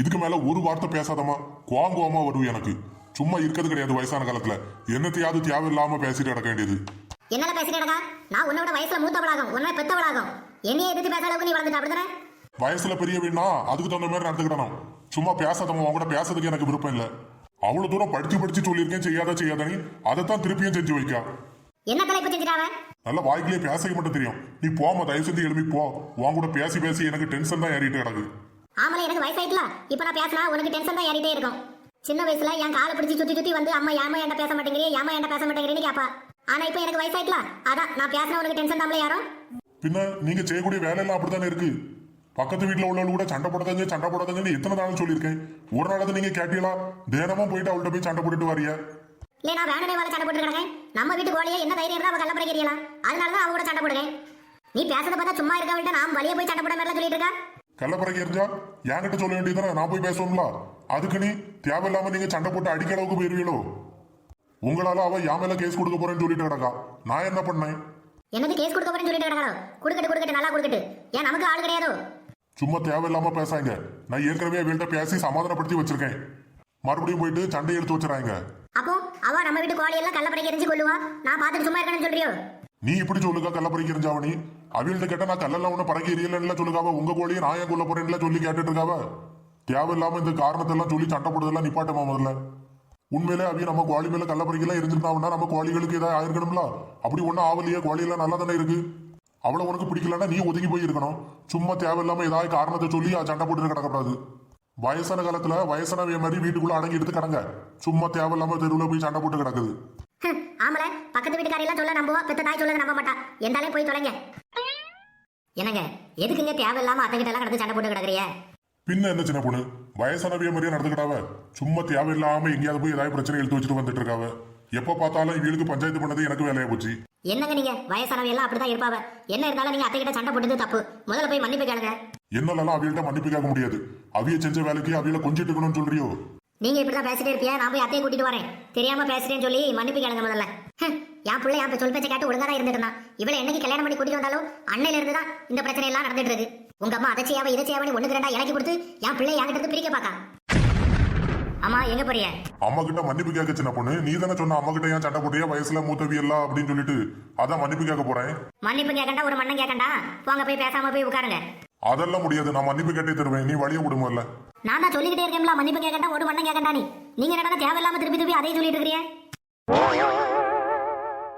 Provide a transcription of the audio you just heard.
இதுக்கு மேல ஒரு வார்த்தை பேசாதம்மா. கோவமா வரும் எனக்கு. சும்மா இருக்கிறது கிடையாது வயசான காலத்துல. என்னத்தையாவது தேவையில்லாம பேசிட்டு கிடக்க வேண்டியது. என்னால பேசுறேடா நான் உன்னோட வயசுல மூத்தவளாகும். உன்னை பெத்தவளாகும். என்னைய எதிர்த்து பேசுற அளவுக்கு நீ வளர்ந்துட்ட அப்படிதானே வயசுல பெரிய வீணா அதுக்கு தகுந்த மாதிரி நடந்துக்கிடணும். சும்மா பேசாதம்மா உன் கூட பேசுறதுக்கு எனக்கு விருப்பம் இல்ல. அவ்வளவு தூரம் படிச்சு படிச்சு சொல்லியிருக்கேன் செய்யாத செய்யாத நீ அதைத்தான் திருப்பியும் செஞ்சு வைக்கா. என்ன தலைப்பு செஞ்சுட்டாவ நல்ல வாய்க்கிலே பேச மட்டும் தெரியும். நீ போமா தயவு செஞ்சு எழுப்பி போ. உன் கூட பேசி பேசி எனக்கு டென்ஷன் தான் ஏறிட்டு கிடக்கு. ஆமல எனக்கு வயசாயிட்டல. இப்ப நான் பேசினா உனக்கு டென்ஷன் தான் ஏறிட்டே இருக்கும். சின்ன வயசுல என் காலை பிடிச்சி சுத்தி சுத்தி வந்து அம்மா ஏமா என்ன பேச மாட்டேங்கிறீ ஏமா என்ன பேச மாட்டேங்கிறீன்னு கேப்பா. ஆனா இப்ப எனக்கு வயசாயிட்டல. அதான் நான் பேசினா உனக்கு டென்ஷன் தாமல யாரும்? பின்ன நீங்க செய்யக்கூடிய வேலையெல்லாம் அப்படித்தானே இருக்கு? பக்கத்து வீட்டுல உள்ளவங்க கூட சண்டை போடாதங்க சண்டை போடாதங்கன்னு எத்தனை நாளும் சொல்லியிருக்கேன். ஒரு நாளாவது நீங்க கேட்டீங்களா தினமும் போயிட்டு அவள்கிட்ட போய் சண்டை போட்டுட்டு வரியா? இல்ல நான் வேணவே வேலை சண்டை போட்டு நம்ம வீட்டு கோழியே என்ன தைரியம் இருந்தா அவ கள்ள பிடிக்கிறீங்களா அதனாலதான் அவ கூட சண்டை போடுறேன் நீ பேசுறத பார்த்தா சும்மா இருக்க வேண்டாம் நான் வழியே போய் சண்டை போட மாதிரி சொல்லிட்டு இருக்கா? கள்ளப்பறக்க எரிஞ்சா? என்கிட்ட சொல்ல வேண்டியதுதானே? நான் போய் பேசுவோம்ல அதுக்கு நீ தேவையில்லாம நீங்க சண்டை போட்டு அடிக்க அளவுக்கு போயிருவீங்களோ உங்களால அவ என் மேல கேஸ் கொடுக்க போறேன்னு சொல்லிட்டு கிடக்கா. நான் என்ன பண்ணேன்? என்னது கேஸ் கொடுக்க போறேன்னு சொல்லிட்டு கிடக்கணும் கொடுக்கட்டு கொடுக்கட்டு நல்லா கொடுக்கட்டு. ஏன் நமக்கு ஆள் கிடையாதோ? சும்மா தேவையில்லாம பேசாங்க. நான் ஏற்கனவே அவள்கிட்ட பேசி சமாதானப்படுத்தி வச்சிருக்கேன். மறுபடியும் போயிட்டு சண்டை எடுத்து வச்சுறாங்க அப்போ அவ நம்ம வீட்டு கோழி எல்லாம் கள்ள பிடிக்க எரிஞ்சு கொள்ளுவா நான் பார்த்துட்டு சும்மா இருக்கணும்னு சொல்றியோ? நீ இப்படி சொல்லுக்கா கள்ளப்பறிக்க எரிஞ்சாவணி அவள்கிட்ட கேட்டா நான் கல்லெல்லாம் ஒன்றும் பறக்க எரியலன்னு சொல்லுக்காவ உங்க கோழியை நான் ஏன் கொல்ல போறேன்னு சொல்லி கேட்டுட்டு இருக்காவ தேவையில்லாம இந்த காரணத்தெல்லாம் சொல்லி சண்டை போடுறதெல்லாம் நிப்பாட்டமா முதல்ல? உண்மையிலே அவிய நம்ம கோழி மேல கள்ளப்பறிக்கலாம் இருந்திருந்தாங்கன்னா நம்ம கோழிகளுக்கு ஏதாவது ஆயிருக்கணும்ல? அப்படி ஒன்றும் ஆவலையே கோழியெல்லாம் நல்லா தானே இருக்கு? அவளை உனக்கு பிடிக்கலன்னா நீ ஒதுங்கி போய் இருக்கணும். சும்மா தேவையில்லாம ஏதாவது காரணத்தை சொல்லி சண்டை போட்டு கிடக்கக்கூடாது வயசான காலத்துல வயசானவைய மாதிரி வீட்டுக்குள்ள அடங்கி எடுத்து கிடங்க. சும்மா தேவையில்லாம தெருவுல போய் சண்டை போட்டு கிடக்குது. ஆமல பக்கத்து வீட்டுக்காரெல்லாம் சொல்ல நம்புவா பெத்த தாய் சொல்ல நம்ப மாட்டா. எந்தாலே போய் தொலைங்க. என்னங்க எதுக்குங்க தேவையில்லாம அத்தைகிட்ட எல்லாம் கடந்து சண்டை போட்டு கிடக்குறிய பின்ன என்ன சின்ன பொண்ணு வயசானவிய மாதிரியே நடந்துக்கிட்டாவ. சும்மா தேவையில்லாம எங்கேயாவது போய் ஏதாவது பிரச்சனை இழுத்து வச்சுட்டு வந்துட்டு இருக்காவ. எப்ப பார்த்தாலும் இவளுக்கு பஞ்சாயத்து பண்ணது எனக்கு வேலையா போச்சு. என்னங்க நீங்க? வயசானவ எல்லாம் அப்படிதான் இருப்பாவ. என்ன இருந்தாலும் நீங்க அத்தைகிட்ட சண்டை போட்டது தப்பு. முதல்ல போய் மன்னிப்பு கேளுங்க. என்னாலலாம் அவியல்கிட்ட மன்னிப்பு கேட்க முடியாது. அவிய செஞ்ச வேலைக்கு அவியல கொஞ்சிட்டு இருக்கணும்னு சொல்றியோ? நீங்க இப்படிதான் பேசிட்டே இருப்பியா? நான் போய் அத்தையை கூட்டிட்டு வரேன். தெரியாம பேசுறேன்னு சொல்லி மன்னிப்பு கேளுங்க முதல்ல. என் பிள்ளை என் சொல் பேச்சை கேட்டு ஒழுங்கா தான் இருந்துட்டு இருந்தான். இவளை என்னைக்கு கல்யாணம் பண்ணி கூட்டிட்டு வந்தாலும் அன்னையில இருந்து தான் இந்த பிரச்சனை எல்லாம் நடந்துட்டு இருக்கு. உங்க அம்மா அதை செய்யாம இதை செய்யாம ஒண்ணுக்கு ரெண்டா இறக்கி கொடுத்து என் பிள்ளை என்கிட்ட இருந்து பிரிக்க பாக்கா அம்மா எங்க போறிய? அம்மா கிட்ட மன்னிப்பு கேட்க சின்ன பொண்ணு. நீ தானே சொன்ன அம்மா கிட்ட ஏன் சண்டை போட்டியா வயசுல மூத்தவி எல்லாம் அப்படின்னு சொல்லிட்டு. அதான் மன்னிப்பு கேட்க போறேன். மன்னிப்பு கேட்கண்டா ஒரு மண்ணம் கேட்கண்டா? போங்க போய் பேசாம போய் உட்காருங்க. அதெல்லாம் முடியாது. நான் மன்னிப்பு கேட்டே தருவேன். நீ வழிய விடுமோ இல்ல நான் தான் சொல்லிக்கிட்டே இருக்கேன்ல மன்னிப்பு கேட்கண்டா ஒரு மண்ணம் கேட்கண்டா நீ நீங்க என்னடா தேவையில்லாம திருப்பி திருப்பி அதே சொல்லிட்டு இருக்கிறீங்க?